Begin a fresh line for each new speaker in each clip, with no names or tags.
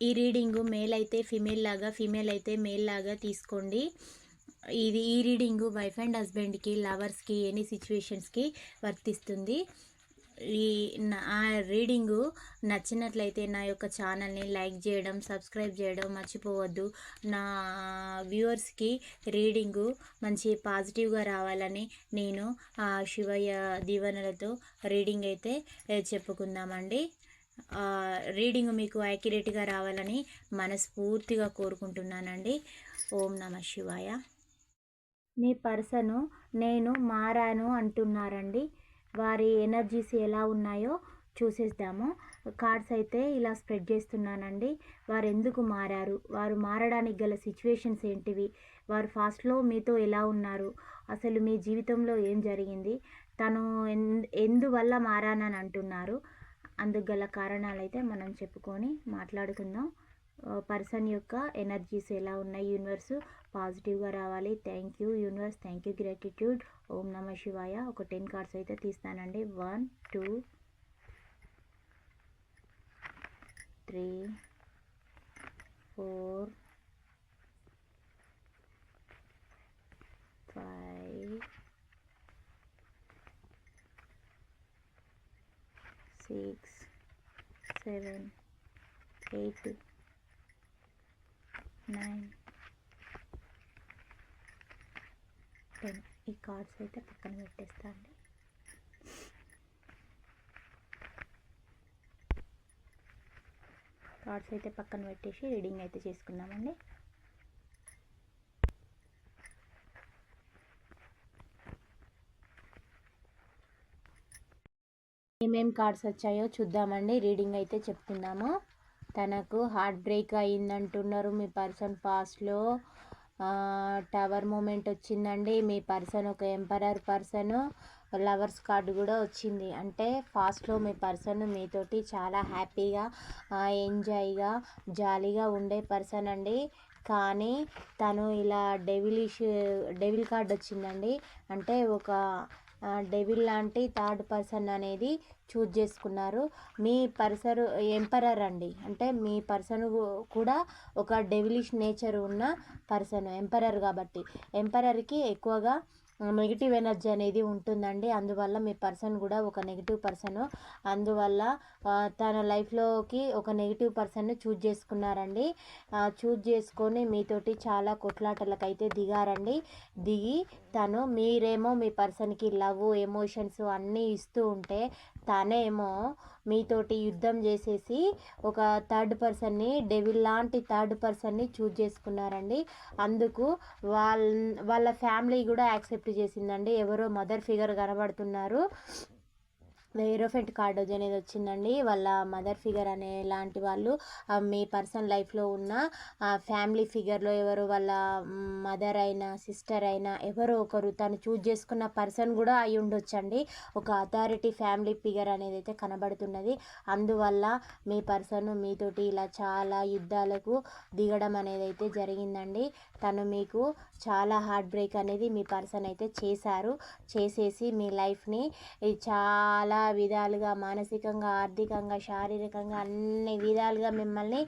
ఈ reading male అయితే female లాగా ఫిమేల్ అయితే మేల్ లాగా తీసుకోండి. ఇది ఈ రీడింగు వైఫ్ అండ్ హస్బెండ్కి లవర్స్కి ఎనీ సిచ్యువేషన్స్కి వర్తిస్తుంది. ఈ నా ఆ రీడింగు నచ్చినట్లయితే నా యొక్క ఛానల్ని లైక్ చేయడం సబ్స్క్రైబ్ చేయడం మర్చిపోవద్దు. నా వ్యూవర్స్కి రీడింగు మంచి పాజిటివ్గా రావాలని నేను ఆ శివయ్య దీవెనలతో రీడింగ్ అయితే చెప్పుకుందామండి. రీడింగ్ మీకు యాక్యురేట్గా రావాలని మనస్ఫూర్తిగా కోరుకుంటున్నానండి. ఓం నమ శివాయ. మీ పర్సను నేను మారాను అంటున్నారండి. వారి ఎనర్జీస్ ఎలా ఉన్నాయో చూసేద్దాము. కార్డ్స్ అయితే ఇలా స్ప్రెడ్ చేస్తున్నానండి. వారు ఎందుకు మారారు? వారు మారడానికి గల సిచ్యువేషన్స్ ఏంటివి? వారు ఫాస్ట్లో మీతో ఎలా ఉన్నారు? అసలు మీ జీవితంలో ఏం జరిగింది? తను ఎన్- ఎందువల్ల మారానని అంటున్నారు? అందుకు గల కారణాలు అయితే మనం చెప్పుకొని మాట్లాడుకుందాం. పర్సన్ యొక్క ఎనర్జీస్ ఎలా ఉన్నాయి? యూనివర్స్ పాజిటివ్గా రావాలి. Thank you universe. Thank you gratitude. ఓం నమ శివాయ. ఒక టెన్ కార్డ్స్ అయితే తీస్తానండి. One two three four five six seven eight nine ten ఈ కార్డ్స్ అయితే పక్కన పెట్టేస్తా అండి కార్డ్స్ అయితే పక్కన పెట్టేసి రీడింగ్ అయితే చేసుకుందామండి. ఏమేం కార్డ్స్ వచ్చాయో చూద్దామండి. రీడింగ్ అయితే చెప్తున్నాము. తనకు హార్ట్ బ్రేక్ అయిందంటున్నారు మీ పర్సన్ పాస్ట్లో. టవర్ మూమెంట్ వచ్చిందండి. మీ పర్సన్ ఒక ఎంపరర్ పర్సన్. లవర్స్ కార్డు కూడా వచ్చింది. అంటే ఫాస్ట్లో మీ పర్సన్ మీతోటి చాలా హ్యాపీగా ఎంజాయ్గా జాలీగా ఉండే పర్సన్ అండి. కానీ తను ఇలా డెవిలిష్ డెవిల్ కార్డ్ వచ్చిందండి. అంటే ఒక డెవిల్ లాంటి థర్డ్ పర్సన్ అనేది చూజ్ చేసుకున్నారు. మీ పర్సన్ ఎంపరర్ అండి. అంటే మీ పర్సన్ కూడా ఒక డెవిలిష్ నేచర్ ఉన్న పర్సన్ ఎంపరర్ కాబట్టి. ఎంపరర్కి ఎక్కువగా నెగిటివ్ ఎనర్జీ అనేది ఉంటుందండి. అందువల్ల మీ పర్సన్ కూడా ఒక నెగిటివ్ పర్సన్ అందువల్ల తన లైఫ్లోకి ఒక నెగిటివ్ పర్సన్ను చూజ్ చేసుకున్నారండి. చూజ్ చేసుకొని మీతోటి చాలా కొట్లాటలకు అయితే దిగారండి. దిగి తను మీరేమో మీ పర్సన్కి లవ్ ఎమోషన్స్ అన్నీ ఇస్తూ ఉంటే తనేమో మీతోటి యుద్ధం చేసేసి ఒక థర్డ్ పర్సన్ని డెవిల్ లాంటి థర్డ్ పర్సన్ని చూజ్ చేసుకున్నారండి. అందుకు వాళ్ళ వాళ్ళ ఫ్యామిలీ కూడా యాక్సెప్ట్ చేసిందండి. ఎవరో మదర్ ఫిగర్ కనబడుతున్నారు. ఏరోఫెంట్ కార్డ్ అనేది వచ్చిందండి. వాళ్ళ మదర్ ఫిగర్ అనే లాంటి వాళ్ళు మీ పర్సన్ లైఫ్లో ఉన్న ఫ్యామిలీ ఫిగర్లో ఎవరు వాళ్ళ మదర్ అయినా సిస్టర్ అయినా ఎవరో ఒకరు తను చూజ్ చేసుకున్న పర్సన్ కూడా అయి ఉండొచ్చండి. ఒక అథారిటీ ఫ్యామిలీ ఫిగర్ అనేది అయితే కనబడుతున్నది. అందువల్ల మీ పర్సన్ మీతోటి ఇలా చాలా యుద్ధాలకు దిగడం అనేది అయితే జరిగిందండి. తను మీకు చాలా హార్ట్ బ్రేక్ అనేది మీ పర్సన్ అయితే చేశారు. చేసేసి మీ లైఫ్ని చాలా విధాలుగా మానసికంగా ఆర్థికంగా శారీరకంగా అన్ని విధాలుగా మిమ్మల్ని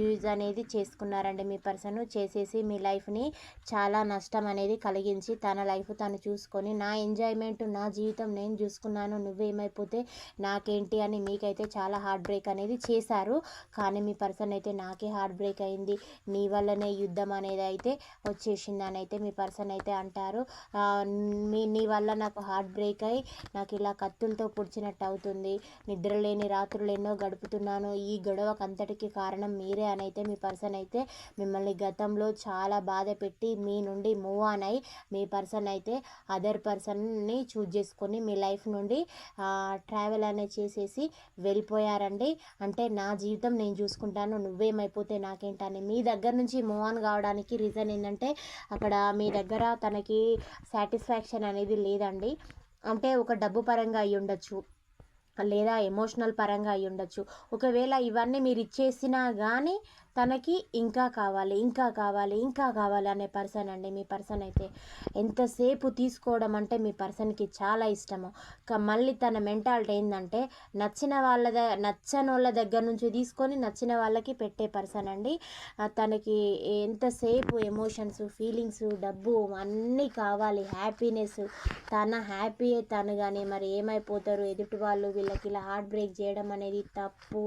యూజ్ అనేది చేసుకున్నారండి మీ పర్సన్. చేసేసి మీ లైఫ్ని చాలా నష్టం అనేది కలిగించి తన లైఫ్ తను చూసుకొని నా ఎంజాయ్మెంట్ నా జీవితం నేను చూసుకున్నాను నువ్వేమైపోతే నాకేంటి అని మీకైతే చాలా హార్ట్ బ్రేక్ అనేది చేశారు. కానీ మీ పర్సన్ అయితే నాకే హార్ట్ బ్రేక్ అయింది. నీ వల్లనే యుద్ధం అనేది అయితే వచ్చేసిందని అయితే మీ పర్సన్ అయితే అంటారు. మీ నీ వల్ల నాకు హార్ట్ బ్రేక్ అయ్యి నాకు ఇలా కత్తులతో పొడి అవుతుంది అవుతుంది నిద్రలేని రాత్రులు ఎన్నో గడుపుతున్నాను. ఈ గొడవకు అంతటికి కారణం మీరే అని అయితే మీ పర్సన్ అయితే మిమ్మల్ని గతంలో చాలా బాధ పెట్టి మీ నుండి మూవ్ ఆన్ అయి మీ పర్సన్ అయితే అదర్ పర్సన్ని చూజ్ చేసుకొని మీ లైఫ్ నుండి ట్రావెల్ అనేది చేసేసి వెళ్ళిపోయారండి. అంటే నా జీవితం నేను చూసుకుంటాను నువ్వేమైపోతే నాకేంటని. మీ దగ్గర నుంచి మూవ్ ఆన్ కావడానికి రీజన్ ఏంటంటే అక్కడ మీ దగ్గర తనకి సాటిస్ఫాక్షన్ అనేది లేదండి. అంటే ఒక డబ్బు పరంగా అయి ఉండొచ్చు లేదా ఎమోషనల్ పరంగా అయి ఉండొచ్చు. ఒకవేళ ఇవన్నీ మీరు ఇచ్చేసినా కానీ తనకి ఇంకా కావాలి ఇంకా కావాలి ఇంకా కావాలి అనే పర్సన్ అండి మీ పర్సన్ అయితే. ఎంతసేపు తీసుకోవడం అంటే మీ పర్సన్కి చాలా ఇష్టము. మళ్ళీ తన మెంటాలిటీ ఏంటంటే నచ్చిన వాళ్ళ ద నచ్చని వాళ్ళ దగ్గర నుంచి తీసుకొని నచ్చిన వాళ్ళకి పెట్టే పర్సన్ అండి. తనకి ఎంతసేపు ఎమోషన్స్ ఫీలింగ్స్ డబ్బు అన్నీ కావాలి. హ్యాపీనెస్ తన హ్యాపీ తను కానీ మరి ఏమైపోతారు? ఎదుటి వాళ్ళు వీళ్ళకి ఇలా హార్ట్ బ్రేక్ చేయడం అనేది తప్పు.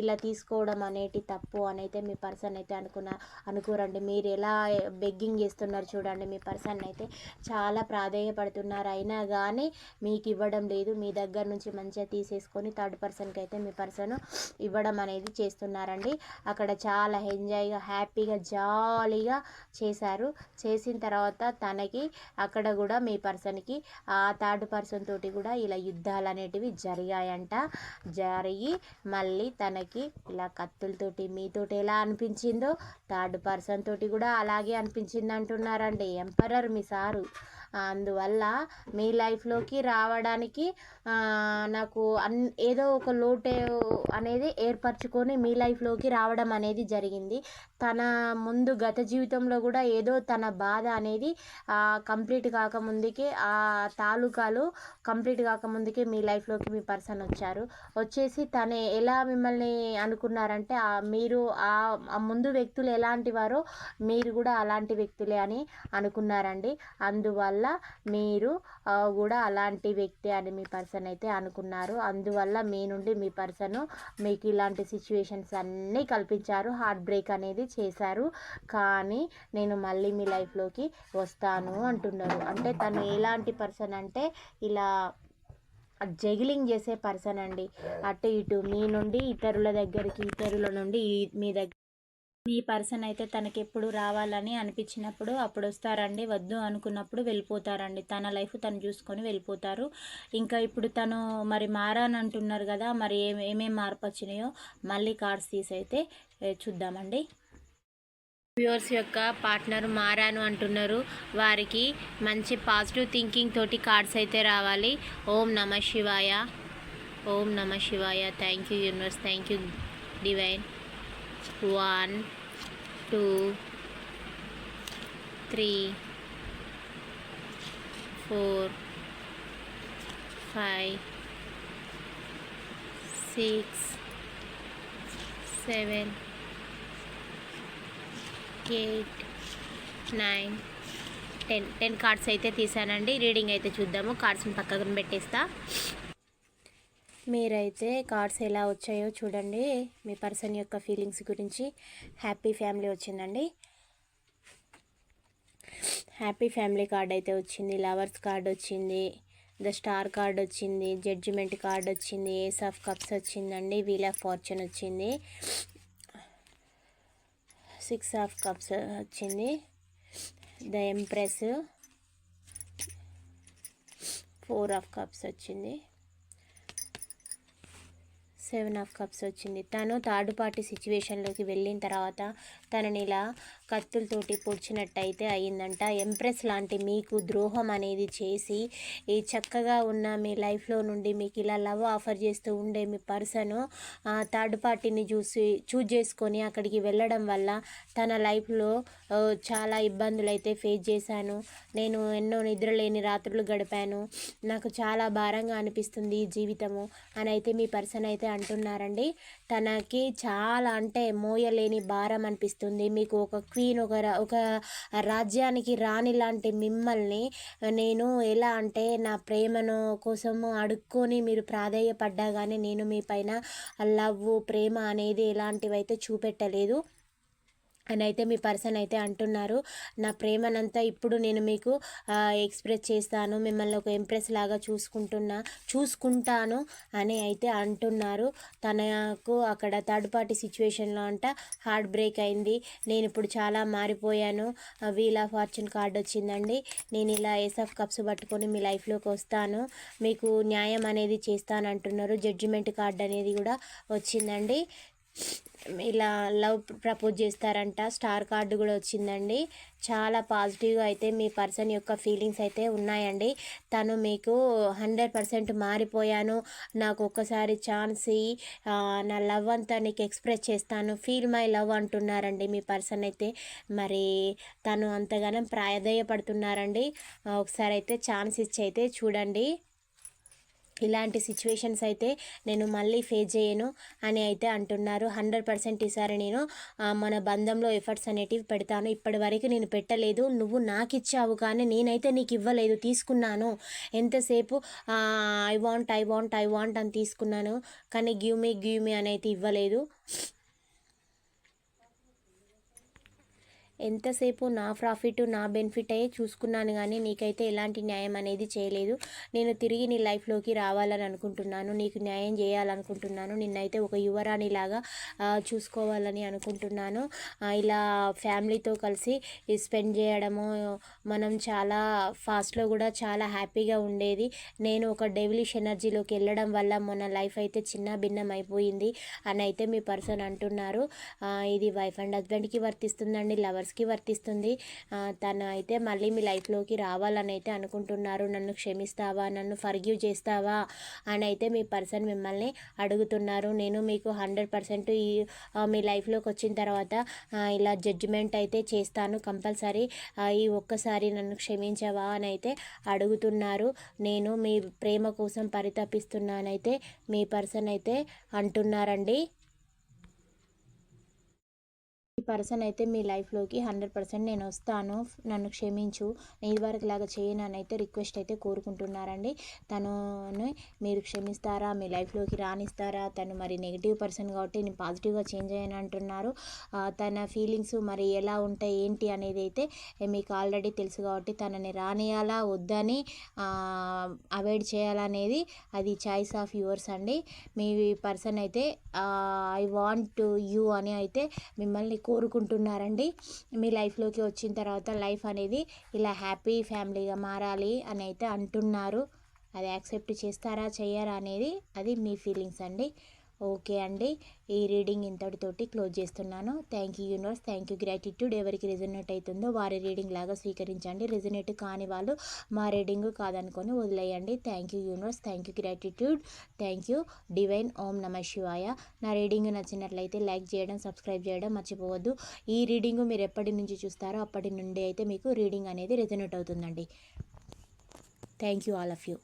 ఇలా తీసుకోవడం అనేది తప్పు. తప్పు అని అయితే మీ పర్సన్ అయితే అనుకున్న అనుకోరండి. మీరు ఎలా బెగ్గింగ్ చేస్తున్నారు చూడండి. మీ పర్సన్ అయితే చాలా ప్రాధేయపడుతున్నారు. అయినా కానీ మీకు ఇవ్వడం లేదు. మీ దగ్గర నుంచి మంచిగా తీసేసుకొని థర్డ్ పర్సన్కి అయితే మీ పర్సన్ ఇవ్వడం అనేది చేస్తున్నారండి. అక్కడ చాలా ఎంజాయ్గా హ్యాపీగా జాలీగా చేశారు. చేసిన తర్వాత తనకి అక్కడ కూడా మీ పర్సన్కి ఆ థర్డ్ పర్సన్ తోటి కూడా ఇలా యుద్ధాలు అనేటివి జరిగాయంట. జరిగి మళ్ళీ తనకి ఇలా కత్తులతోటి మీతోటి ఎలా అనిపించిందో థర్డ్ పర్సన్ తోటి కూడా అలాగే అనిపించింది అంటున్నారండి ఎంపరర్ మీ సారు. అందువల్ల మీ లైఫ్లోకి రావడానికి నాకు అన్ ఏదో ఒక లోటు అనేది ఏర్పరచుకొని మీ లైఫ్లోకి రావడం అనేది జరిగింది. తన ముందు గత జీవితంలో కూడా ఏదో తన బాధ అనేది కంప్లీట్ కాకముందుకే ఆ తాలూకాలు కంప్లీట్ కాకముందుకే మీ లైఫ్లోకి మీ పర్సన్ వచ్చారు. వచ్చేసి తను ఎలా మిమ్మల్ని అనుకున్నారంటే మీరు ఆ ముందు వ్యక్తులు ఎలాంటి వారో మీరు కూడా అలాంటి వ్యక్తులే అని అనుకున్నారండి. అందువల్ల మీరు కూడా అలాంటి వ్యక్తి అని మీ పర్సన్ అయితే అనుకున్నారు. అందువల్ల మీ నుండి మీ పర్సన్ మీకు ఇలాంటి సిచ్యువేషన్స్ అన్నీ కల్పించారు. హార్ట్ బ్రేక్ అనేది చేశారు. కానీ నేను మళ్ళీ మీ లైఫ్లోకి వస్తాను అంటున్నారు. అంటే తను ఎలాంటి పర్సన్ అంటే ఇలా జగిలింగ్ చేసే పర్సన్ అండి. అటు ఇటు మీ నుండి ఇతరుల దగ్గరికి ఇతరుల నుండి మీ దగ్గర మీ పర్సన్ అయితే తనకి ఎప్పుడు రావాలని అనిపించినప్పుడు అప్పుడు వస్తారండి వద్దు అనుకున్నప్పుడు వెళ్ళిపోతారండి. తన లైఫ్ తను చూసుకొని వెళ్ళిపోతారు. ఇంకా ఇప్పుడు తను మరి మారానంటున్నారు కదా మరి ఏమేమి ఏమేమి మార్పు వచ్చినాయో మళ్ళీ కార్డ్స్ తీసైతే అయితే చూద్దామండి. వ్యూవర్స్ యొక్క పార్ట్నర్ మారాను అంటున్నారు. వారికి మంచి పాజిటివ్ థింకింగ్ తోటి కార్డ్స్ అయితే రావాలి. ఓం నమ శివాయ. ఓం నమ శివాయ. Thank you universe. Thank you divine. One two three four five six seven eight nine ten. Ten cards అయితే తీసానండి రీడింగ్ అయితే చూద్దాము. కార్డ్స్ని పక్కన పెట్టేస్తా. మీరైతే కార్డ్స్ ఎలా వచ్చాయో చూడండి. మీ పర్సన్ యొక్క ఫీలింగ్స్ గురించి హ్యాపీ ఫ్యామిలీ వచ్చిందండి. హ్యాపీ ఫ్యామిలీ కార్డ్ అయితే వచ్చింది. లవర్స్ కార్డ్ వచ్చింది. ద స్టార్ కార్డ్ వచ్చింది. జడ్జిమెంట్ కార్డ్ వచ్చింది. ఏస్ ఆఫ్ కప్స్ వచ్చిందండి. వీల్ ఆఫ్ ఫార్చ్యూన్ వచ్చింది. సిక్స్ ఆఫ్ కప్స్ వచ్చింది. The empress. Four of cups వచ్చింది. సెవెన్ ఆఫ్ కప్స్ వచ్చింది. తను థర్డ్ పార్టీ సిచ్యువేషన్లోకి వెళ్ళిన తర్వాత తనని ఇలా కత్తులతోటి పొడిచినట్టయితే అయిందంట ఎంప్రెస్ లాంటి మీకు ద్రోహం అనేది చేసి ఈ చక్కగా ఉన్న మీ లైఫ్లో నుండి మీకు ఇలా లవ్ ఆఫర్ చేస్తూ ఉండే మీ పర్సను థర్డ్ పార్టీని చూసి చూజ్ చేసుకొని అక్కడికి వెళ్ళడం వల్ల తన లైఫ్లో చాలా ఇబ్బందులు అయితే ఫేస్ చేశాను. నేను ఎన్నో నిద్రలేని రాత్రులు గడిపాను. నాకు చాలా భారంగా అనిపిస్తుంది ఈ జీవితము అని అయితే మీ పర్సన్ అయితే అంటున్నారండి. తనకి చాలా అంటే మోయలేని భారం అనిపిస్తుంది. మీకు ఒక క్వీన్ ఒక ఒక రాజ్యానికి రాణి లాంటి మిమ్మల్ని నేను ఎలా అంటే నా ప్రేమను కోసము అడుక్కొని మీరు ప్రాధేయపడ్డా కానీ నేను మీ పైన లవ్ ప్రేమ అనేది ఎలాంటివైతే చూపెట్టలేదు. అని అయితే మీ పర్సన్ అయితే అంటున్నారు. నా ప్రేమనంతా ఇప్పుడు నేను మీకు ఎక్స్ప్రెస్ చేస్తాను మిమ్మల్ని ఒక ఇంప్రెస్ లాగా చూసుకుంటున్నా చూసుకుంటాను అని అయితే అంటున్నారు. తనకు అక్కడ థర్డ్ పార్టీ సిచ్యువేషన్లో అంట హార్ట్ బ్రేక్ అయింది. నేను ఇప్పుడు చాలా మారిపోయాను. వీల్ ఆఫ్ ఫార్చ్యూన్ కార్డ్ వచ్చిందండి. నేను ఇలా ఎస్ఎఫ్ కప్స్ పట్టుకొని మీ లైఫ్లోకి వస్తాను. మీకు న్యాయం అనేది చేస్తానంటున్నారు. జడ్జిమెంట్ కార్డ్ అనేది కూడా వచ్చిందండి. ఇలా లవ్ ప్రపోజ్ చేస్తారంట. స్టార్ కార్డు కూడా వచ్చిందండి. చాలా పాజిటివ్గా అయితే మీ పర్సన్ యొక్క ఫీలింగ్స్ అయితే ఉన్నాయండి. తను మీకు హండ్రెడ్ పర్సెంట్ మారిపోయాను. నాకు ఒక్కసారి ఛాన్స్ నా లవ్ అంతా నీకు ఎక్స్ప్రెస్ చేస్తాను. ఫీల్ మై లవ్ అంటున్నారండి మీ పర్సన్ అయితే. మరి తను అంతగానం ప్రాయధేయపడుతున్నారండి ఒకసారి అయితే ఛాన్స్ ఇచ్చి అయితే చూడండి. ఇలాంటి సిచ్యువేషన్స్ అయితే నేను మళ్ళీ ఫేస్ చేయను అని అయితే అంటున్నారు. హండ్రెడ్ పర్సెంట్ ఈసారి నేను మన బంధంలో ఎఫర్ట్స్ అనేటివి పెడతాను. ఇప్పటి వరకు నేను పెట్టలేదు నువ్వు నాకు ఇచ్చావు కానీ నేనైతే నీకు ఇవ్వలేదు తీసుకున్నాను. ఎంతసేపు I want I want I want అని తీసుకున్నాను. కానీ గివ్ మీ గివ్ మీ అని అయితే ఇవ్వలేదు. ఎంతసేపు నా ప్రాఫిట్ నా బెనిఫిట్ అయ్యే చూసుకున్నాను కానీ నీకైతే ఎలాంటి న్యాయం అనేది చేయలేదు. నేను తిరిగి నీ లైఫ్లోకి రావాలని అనుకుంటున్నాను. నీకు న్యాయం చేయాలనుకుంటున్నాను. నిన్నైతే ఒక యువరాణిలాగా చూసుకోవాలని అనుకుంటున్నాను. ఇలా ఫ్యామిలీతో కలిసి స్పెండ్ చేయడము మనం చాలా ఫాస్ట్లో కూడా చాలా హ్యాపీగా ఉండేది. నేను ఒక డెవిలిష్ ఎనర్జీలోకి వెళ్ళడం వల్ల మొన్న లైఫ్ అయితే చిన్న భిన్నం అయిపోయింది. అని అయితే మీ పర్సన్ అంటున్నారు. ఇది వైఫ్ అండ్ హస్బెండ్కి వర్తిస్తుందండి. లవర్స్ పర్సన్స్కి వర్తిస్తుంది. తను అయితే మళ్ళీ మీ లైఫ్లోకి రావాలని అయితే అనుకుంటున్నారు. నన్ను క్షమిస్తావా? నన్ను ఫర్గ్యూ చేస్తావా? అని అయితే మీ పర్సన్ మిమ్మల్ని అడుగుతున్నారు. నేను మీకు హండ్రెడ్ పర్సెంట్ ఈ మీ లైఫ్లోకి వచ్చిన తర్వాత ఇలా జడ్జిమెంట్ అయితే చేస్తాను కంపల్సరీ. ఈ ఒక్కసారి నన్ను క్షమించవా? అని అయితే అడుగుతున్నారు. నేను మీ ప్రేమ కోసం పరితపిస్తున్నానైతే మీ పర్సన్ అయితే అంటున్నారండి. పర్సన్ అయితే మీ లైఫ్లోకి హండ్రెడ్ పర్సెంట్ నేను వస్తాను. నన్ను క్షమించు. ఇది వరకు లాగా చేయను అని అయితే రిక్వెస్ట్ అయితే కోరుకుంటున్నారండి. తను మీరు క్షమిస్తారా? మీ లైఫ్లోకి రాణిస్తారా తను మరి నెగిటివ్ పర్సన్ కాబట్టి నేను పాజిటివ్గా చేంజ్ అయ్యాను అంటున్నారు. తన ఫీలింగ్స్ మరి ఎలా ఉంటాయి ఏంటి అనేది అయితే మీకు ఆల్రెడీ తెలుసు కాబట్టి తనని రానియాలా వద్దని అవాయిడ్ చేయాలనేది అది చాయిస్ ఆఫ్ యువర్స్ అండి. మీ పర్సన్ అయితే ఐ వాంట్ యూ అని అయితే మిమ్మల్ని కోరుకుంటున్నారండి. మీ లైఫ్లోకి వచ్చిన తర్వాత లైఫ్ అనేది ఇలా హ్యాపీ ఫ్యామిలీగా మారాలి అని అయితే అంటున్నారు. అది యాక్సెప్ట్ చేస్తారా చేయరా అనేది అది మీ ఫీలింగ్స్ అండి. ఓకే అండి. ఈ రీడింగ్ ఇంతటితోటి క్లోజ్ చేస్తున్నాను. Thank you universe thank you gratitude ఎవరికి రెజనేట్ అవుతుందో వారి రీడింగ్ లాగా స్వీకరించండి. రిజనేట్ కాని వాళ్ళు మా రీడింగ్ కాదనుకొని వదిలేయండి. Thank you universe thank you gratitude thank you divine ఓం నమ శివాయ. నా రీడింగ్ నచ్చినట్లయితే లైక్ చేయడం సబ్స్క్రైబ్ చేయడం మర్చిపోవద్దు. ఈ రీడింగ్ మీరు ఎప్పటి నుంచి చూస్తారో అప్పటి నుండి అయితే మీకు రీడింగ్ అనేది రిజనేట్ అవుతుందండి. Thank you all of you